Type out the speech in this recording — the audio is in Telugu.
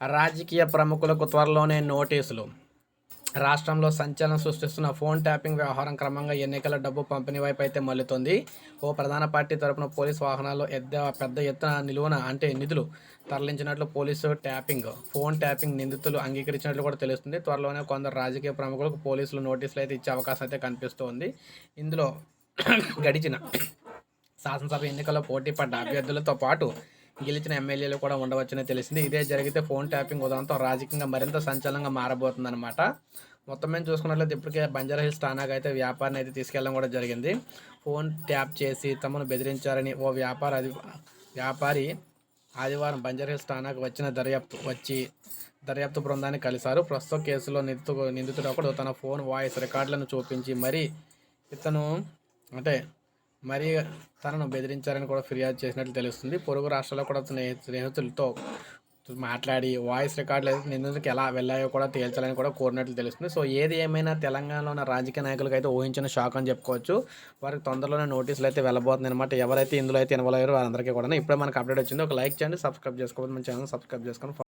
రాజకీయ ప్రముఖులకు త్వరలోనే నోటీసులు. రాష్ట్రంలో సంచలనం సృష్టిస్తున్న ఫోన్ ట్యాపింగ్ వ్యవహారం క్రమంగా ఎన్నికల డబ్బు పంపిణీ వైపు అయితే మల్లుతోంది ఓ ప్రధాన పార్టీ తరపున పోలీస్ వాహనాల్లో ఎద్ద పెద్ద ఎత్తున నిలువన అంటే నిధులు తరలించినట్లు పోలీసు ట్యాపింగ్ ఫోన్ ట్యాపింగ్ నిందితులు అంగీకరించినట్లు కూడా తెలుస్తుంది. త్వరలోనే కొందరు రాజకీయ ప్రముఖులకు పోలీసులు నోటీసులు అయితే ఇచ్చే అవకాశం అయితే కనిపిస్తోంది. ఇందులో గడిచిన శాసనసభ ఎన్నికల్లో పోటీ పడ్డ అభ్యర్థులతో పాటు గెలిచిన ఎమ్మెల్యేలు కూడా ఉండవచ్చని తెలిసింది. ఇదే జరిగితే ఫోన్ ట్యాపింగ్ ఉదంతం రాజకీయంగా మరింత సంచలనంగా మారబోతుందన్నమాట. మొత్తం మేము చూసుకున్నట్లయితే ఇప్పటికే బంజారా హిల్స్ అయితే వ్యాపారాన్ని అయితే తీసుకెళ్ళడం కూడా జరిగింది. ఫోన్ ట్యాప్ చేసి తమను బెదిరించారని ఓ వ్యాపార అధి వ్యాపారి ఆదివారం బంజారా హిల్స్ వచ్చిన దర్యాప్తు వచ్చి దర్యాప్తు బృందాన్ని కలిశారు. ప్రస్తుత కేసులో నిందితు నిందితుడు ఒకడు తన ఫోన్ వాయిస్ రికార్డులను చూపించి మరీ ఇతను అంటే మరి తనను బెదిరించారని కూడా ఫిర్యాదు చేసినట్లు తెలుస్తుంది. పొరుగు రాష్ట్రాల్లో కూడా స్నేహి స్నేహితులతో మాట్లాడి వాయిస్ రికార్డులు అయితే నిందితులకు ఎలా వెళ్ళాయో కూడా తేల్చాలని కూడా కోరినట్లు తెలుస్తుంది. సో ఏది ఏమైనా తెలంగాణలో ఉన్న రాజకీయ నాయకులకు అయితే ఊహించిన షాక్ అని చెప్పుకోవచ్చు. వారికి తొందరలోనే నోటీసులు అయితే వెళ్ళబోతుంది అనమాట ఎవరైతే ఇందులో అయితే ఇన్వాల్వ్ అయ్యారో వారందరికీ కూడా ఇప్పుడే మనకు అప్డేట్ వచ్చింది. ఒక లైక్ చేయండి సబ్స్క్రైబ్ చేసుకోవద్దు మన ఛానల్ సబ్స్క్రైబ్ చేసుకొని